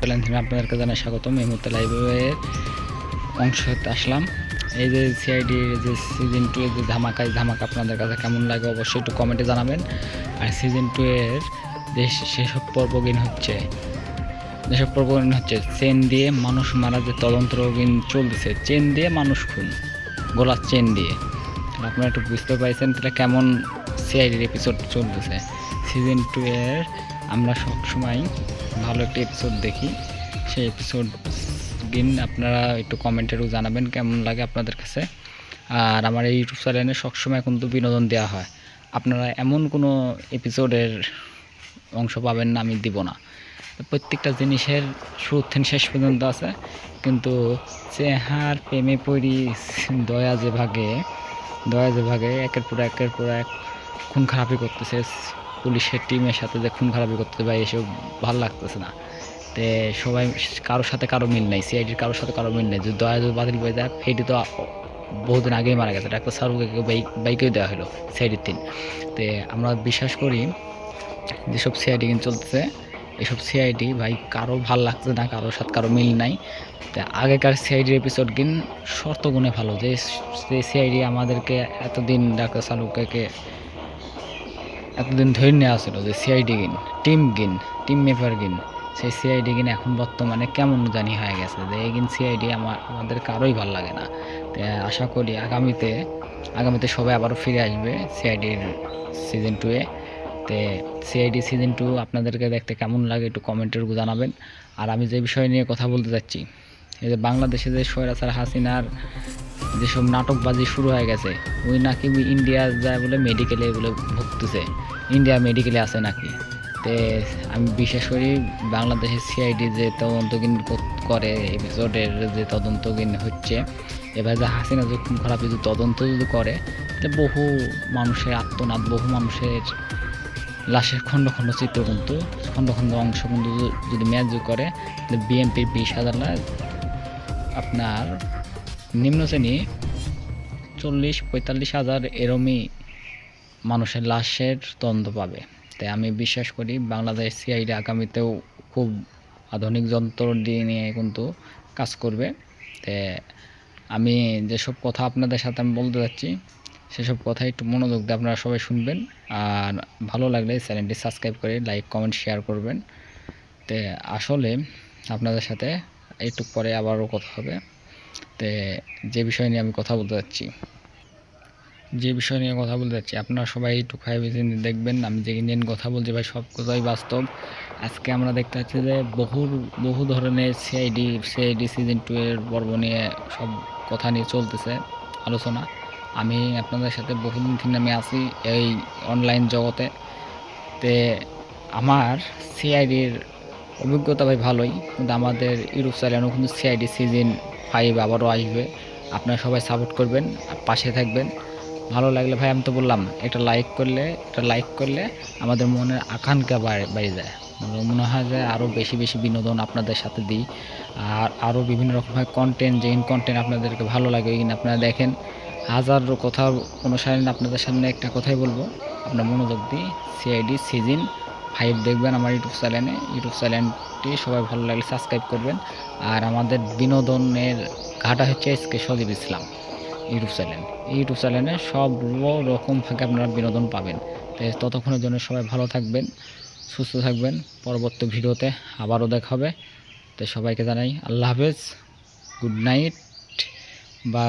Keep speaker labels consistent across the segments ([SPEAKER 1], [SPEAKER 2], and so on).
[SPEAKER 1] Plan থেকে আপনাদেরকে জানাই স্বাগতম। এই মুহূর্তে লাইভের অংশ হতে আসলাম। এই যে সিআইডির যে সিজন টু এর যে ধামাকা, এই ধামাকা আপনাদের কাছে কেমন লাগে অবশ্যই একটু কমেন্টে জানাবেন। আর সিজন টু এর যে সেসব পর্বগিন হচ্ছে, যেসব পর্বগিন হচ্ছে, চেন দিয়ে মানুষ মারা যে তদন্ত তদন্তগিন চলতেছে, চেন দিয়ে মানুষ খুন গোলার চেন দিয়ে। আপনারা একটু বুঝতে পারছেন তাহলে কেমন সিআইডির এপিসোড চলতেছে। সিজন টু এর আমরা সবসময় ভালো একটা এপিসোড দেখি। সেই এপিসোড দিন আপনারা একটু কমেন্টেরও জানাবেন কেমন লাগে আপনাদের কাছে। আর আমার এই ইউটিউব চ্যানেলে সবসময় কিন্তু বিনোদন দেওয়া হয়। আপনারা এমন কোনো এপিসোডের অংশ পাবেন না, আমি দিব না। প্রত্যেকটা জিনিসের শুরু থেকে শেষ পর্যন্ত আছে। কিন্তু চেহার, প্রেমে পড়ি, দয়া যে ভাগে, দয়া যে ভাগে একের পর একের পর এক, খুন খারাপি করতেছে। পুলিশের টিমের সাথে যে খুন খারাপি করতে পারে এসব ভালো লাগতেছে না। তে সবাই কারোর সাথে কারও মিল নেই সিআইডির কারোর সাথে কারও মিল নেই। যদি দয়া যদি বাতিল হয়ে যায় ফেটি তো বহুদিন আগেই মারা গেছে। ডাক্তার সারুকে বাইক বাইকেও দেওয়া হলো সিআইডির তিন তে আমরা বিশ্বাস করি, যেসব সিআইডি কিন্তু চলতেছে, এসব সিআইডি ভাই কারও ভালো লাগছে না, কারোর সাথে কারও মিল নাই। তা আগেকার সিআইডির এপিসোড গিন শর্ত গুণে ভালো। যে সিআইডি আমাদেরকে এতদিন ডাক্তার সালুকাকে এতদিন ধরে নেওয়া ছিল যে সিআইডি গিন টিম গিন টিম মেম্বার গিন সেই সিআইডি গিন এখন বর্তমানে কেমন জানি হয়ে গেছে যে এই গিন সিআইডি আমার, আমাদের কারোই ভালো লাগে না। আশা করি আগামীতে আগামীতে সবাই আবারও ফিরে আসবে সিআইডির সিজন টুয়ে তে সিআইডি সিজন টু আপনাদেরকে দেখতে কেমন লাগে একটু কমেন্টের জানাবেন। আর আমি যে বিষয় নিয়ে কথা বলতে যাচ্ছি এই যে বাংলাদেশে যে স্বৈরাচার হাসিনার যেসব নাটকবাজি শুরু হয়ে গেছে, ওই নাকি ইন্ডিয়া যায় বলে মেডিকেলে বলে ভুগতেছে। ইন্ডিয়া মেডিকেলে আছে নাকি? তে আমি বিশেষ করি বাংলাদেশের সিআইডি যে তদন্তগিন করে এপিসোডের যে তদন্তগিন হচ্ছে, এবার যে হাসিনা যে খুন খারাপ যদি তদন্ত যদি করে, তাহলে বহু মানুষের আত্মনাদ, বহু মানুষের লাশের খণ্ড খণ্ড চিত্র কিন্তু খণ্ড খণ্ড অংশ কিন্তু যদি ম্যাচ করে, তাহলে বিএনপির বিশ হাজার আপনার নিম্ন শ্রেণি, চল্লিশ, পঁয়তাল্লিশ হাজার এরমই মানুষের লাশের তদন্ত পাবে। তাই আমি বিশ্বাস করি বাংলাদেশ সিআইডি আগামীতেও খুব আধুনিক যন্ত্র দিয়ে নিয়ে কিন্তু কাজ করবে। তে আমি যেসব কথা আপনাদের সাথে আমি বলতে যাচ্ছি, সেসব কথা একটু মনোযোগ দিয়ে আপনারা সবাই শুনবেন। আর ভালো লাগলে চ্যানেলটি সাবস্ক্রাইব করে লাইক, কমেন্ট, শেয়ার করবেন। তে আসলে আপনাদের সাথে একটু পরে আবারও কথা হবে। তে যে বিষয় নিয়ে আমি কথা বলতে যাচ্ছি, যে বিষয় নিয়ে কথা বলতে যাচ্ছি, আপনারা সবাই একটু ফাইভ দেখবেন, আমি যে নিয়ে কথা বলছি ভাই, সব কথাই বাস্তব। আজকে আমরা দেখতে পাচ্ছি যে বহু বহু ধরনের সিআইডি সিআইডি সিজন টু এর পর্ব নিয়ে সব কথা নিয়ে চলতেছে আলোচনা। আমি আপনাদের সাথে বহুদিন থেকে আমি আছি এই অনলাইন জগতে। তে আমার সিআইডির অভিজ্ঞতা ভাই ভালোই, কিন্তু আমাদের ইউটিউব চ্যানেলও কিন্তু সিআইডি সিজন ফাইভ আবারও আসবে। আপনারা সবাই সাপোর্ট করবেন, পাশে থাকবেন। ভালো লাগলে ভাই, আমি তো বললাম, একটা লাইক করলে, একটা লাইক করলে আমাদের মনের আকাঙ্ক্ষা বেড়ে যায়। মনে হয় যে আরও বেশি বেশি বিনোদন আপনাদের সাথে দিই। আর আরও বিভিন্ন রকমের কন্টেন্ট যে কন্টেন্ট আপনাদেরকে ভালো লাগে ওই আপনারা দেখেন। হাজার কথা অনুসারে আপনাদের সামনে একটা কথাই বলব আপনার মনোযোগ দিই সিআইডি সিজন ফাইভ দেখবেন আমার ইউটিউব চ্যানেলে। ইউটিউব চ্যানেলটি সবাই ভালো লাগলে সাবস্ক্রাইব করবেন। আর আমাদের বিনোদনের ঘাটা হচ্ছে SK Sadip Islam YouTube channel. YouTube চ্যানেলে সব রকম ভাগে আপনারা বিনোদন পাবেন। তাই ততক্ষণের জন্য সবাই ভালো থাকবেন, সুস্থ থাকবেন। পরবর্তী ভিডিওতে আবারও দেখা হবে। তাই সবাইকে জানাই আল্লাহ হাফেজ, গুড নাইট বা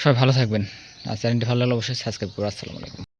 [SPEAKER 1] সবাই ভালো থাকবেন। আর চ্যানেলটি ভালো লাগলে অবশ্যই সাবস্ক্রাইব করুন আসসালামু আলাইকুম।